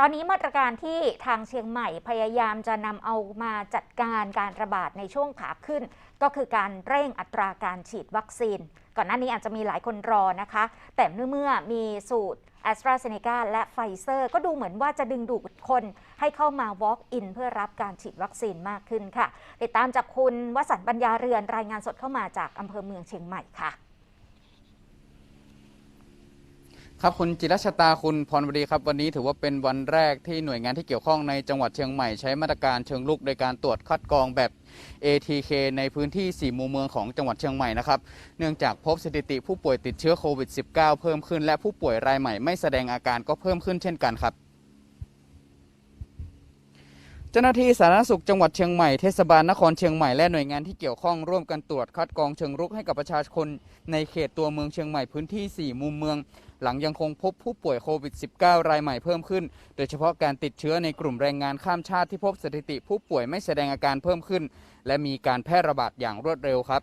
ตอนนี้มาตรการที่ทางเชียงใหม่พยายามจะนำเอามาจัดการการระบาดในช่วงขาขึ้น ก็คือการเร่งอัตราการฉีดวัคซีน ก่อนหน้านี้อาจจะมีหลายคนรอนะคะ แต่เมื่อมีสูตร a s t r a z เซ e c a และไฟเซอร์ก็ดูเหมือนว่าจะดึงดูดคนให้เข้ามา walk in เพื่อรับการฉีดวัคซีนมากขึ้นค่ะ ติดตามจากคุณวสันต์ปัญญาเรือนรายงานสดเข้ามาจากอำเภอเมืองเชียงใหม่ค่ะ ครับคุณจิรชตาคุณพรวดีครับ วันนี้ถือว่าเป็นวันแรกที่หน่วยงานที่เกี่ยวข้องในจังหวัดเชียงใหม่ใช้มาตรการเชิงลุกโดยการตรวจคัดกรองแบบ ATK ในพื้นที่ 4 มุมเมืองของจังหวัดเชียงใหม่นะครับ เนื่องจากพบสถิติผู้ป่วยติดเชื้อโควิด -19 เพิ่มขึ้น และผู้ป่วยรายใหม่ไม่แสดงอาการก็เพิ่มขึ้นเช่นกันครับเจ้าหน้าที่สาธารณสุขจังหวัดเชียงใหม่เทศบาลนครเชียงใหม่และหน่วยงานที่เกี่ยวข้องร่วมกันตรวจคัดกรองเชิงรุกให้กับประชาชนในเขตตัวเมืองเชียงใหม่พื้นที่ 4 มุมเมือง หลังยังคงพบผู้ป่วยโควิด -19 รายใหม่เพิ่มขึ้น โดยเฉพาะการติดเชื้อในกลุ่มแรงงานข้ามชาติที่พบสถิติผู้ป่วยไม่แสดงอาการเพิ่มขึ้น และมีการแพร่ระบาดอย่างรวดเร็วครับ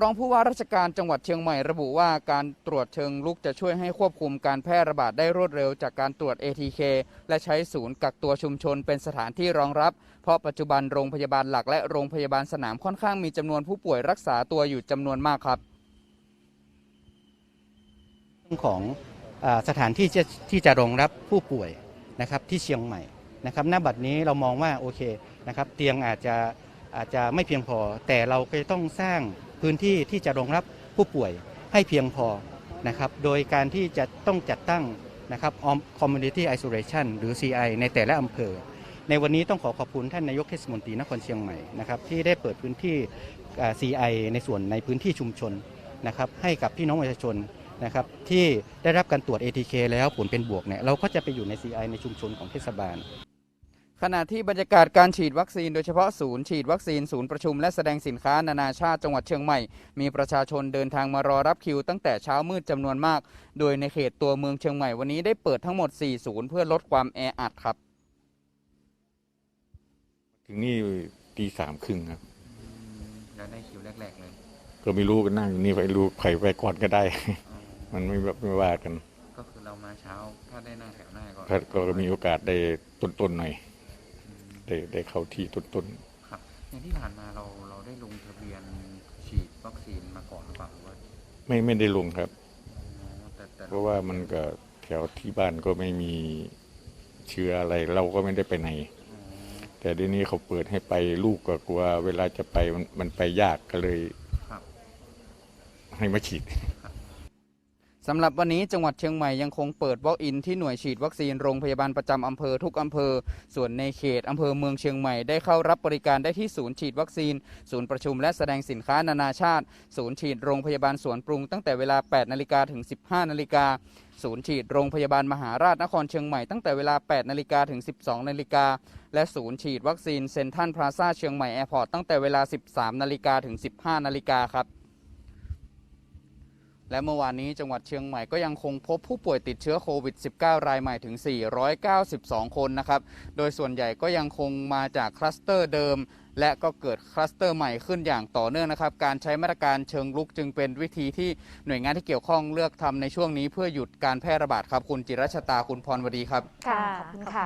รองผู้ว่าราชการจังหวัดเชียงใหม่ระบุว่าการตรวจเชิงลุกจะช่วยให้ควบคุมการแพร่ระบาดได้รวดเร็วจากการตรวจ ATK และใช้ศูนย์กักตัวชุมชนเป็นสถานที่รองรับ เพราะปัจจุบันโรงพยาบาลหลักและโรงพยาบาลสนามค่อนข้างมีจำนวนผู้ป่วยรักษาตัวอยู่จำนวนมากครับ ของอสถานที่ที่จะรองรับผู้ป่วยนะครับที่เชียงใหม่นะครับณบัดนี้เรามองว่าโอเคนะครับเตียงอาจจะอาจจะไม่เพียงพอ แต่เราก็ต้องสร้างพื้นที่ที่จะรองรับผู้ป่วยให้เพียงพอนะครับโดยการที่จะต้องจัดตั้งนะครับ community isolation หรือ CI ในแต่ละอำเภอ ในวันนี้ต้องขอขอบคุณท่านนายกเทศมนตรีนครเชียงใหม่นะครับที่ได้เปิดพื้นที่ CI ในส่วนในพื้นที่ชุมชนนะครับให้กับพี่น้องประชาชน นะครับที่ได้รับการตรวจ ATK แล้วผลเป็นบวกเนี่ยเราก็จะไปอยู่ใน CI ในชุมชนของเทศบาล ขณะที่บรรยากาศการฉีดวัคซีนโดยเฉพาะศูนย์ฉีดวัคซีนศูนย์ประชุมและแสดงสินค้านานาชาติจังหวัดเชียงใหม่ มีประชาชนเดินทางมารอรับคิวตั้งแต่เช้ามืดจำนวนมาก โดยในเขตตัวเมืองเชียงใหม่วันนี้ได้เปิดทั้งหมด 4 ศูนย์เพื่อลดความแออัดครับ ถึงนี่ตีสามครึ่งครับแล้วได้คิวแรกๆเลย ก็ไม่รู้กันนั่งอยู่นี่ไปรู้ใครไปก่อนก็ได้ มันไม่แบบไม่ว่ากัน ก็คือเรามาเช้าถ้าได้นั่งแถวหน้าก่อนก็ก็มีโอกาสได้ต้นๆหน่อยได้ได้เข้าที่ต้นครับอย่างที่ผ่านมาเราเราได้ลงทะเบียนฉีดวัคซีนมาก่อนหรือเปล่าหรือว่าๆไม่ไม่ได้ลงครับแต่แต่เพราะว่ามันก็แถวที่บ้านก็ไม่มีเชื้ออะไรเราก็ไม่ได้ไปไหน แต่เดี๋ยวนี้เขาเปิดให้ไปลูกก็กลัว เวลาจะไปมันมันไปยากก็เลยครับให้มาฉีด สำหรับวันนี้จังหวัดเชียงใหม่ยังคงเปิด Walk-in ที่หน่วยฉีดวัคซีนโรงพยาบาลประจำอำเภอทุกอำเภอ ส่วนในเขตอำเภอเมืองเชียงใหม่ได้เข้ารับบริการได้ที่ศูนย์ฉีดวัคซีน ศูนย์ประชุมและแสดงสินค้านานาชาติ ศูนย์ฉีดโรงพยาบาลสวนปรุงตั้งแต่เวลา 8 นาฬิกาถึง 15 นาฬิกาศูนย์ฉีดโรงพยาบาลมหาราชนครเชียงใหม่ตั้งแต่เวลา 8 นาฬิกาถึง 12 นาฬิกา และศูนย์ฉีดวัคซีนเซ็นทรัลพลาซ่าเชียงใหม่แอร์พอร์ตตั้งแต่เวลา 13 นาฬิกาถึง 15 นาฬิกาครับ และเมื่อวานนี้จังหวัดเชียงใหม่ก็ยังคงพบผู้ป่วยติดเชื้อโควิด -19 รายใหม่ถึง 492 คนนะครับ โดยส่วนใหญ่ก็ยังคงมาจากคลัสเตอร์เดิม และก็เกิดคลัสเตอร์ใหม่ขึ้นอย่างต่อเนื่องนะครับ การใช้มาตรการเชิงลุกจึงเป็นวิธีที่หน่วยงานที่เกี่ยวข้องเลือกทำในช่วงนี้เพื่อหยุดการแพร่ระบาดครับ คุณจิรชตาคุณพรวดีครับ ค่ะ ขอบคุณค่ะ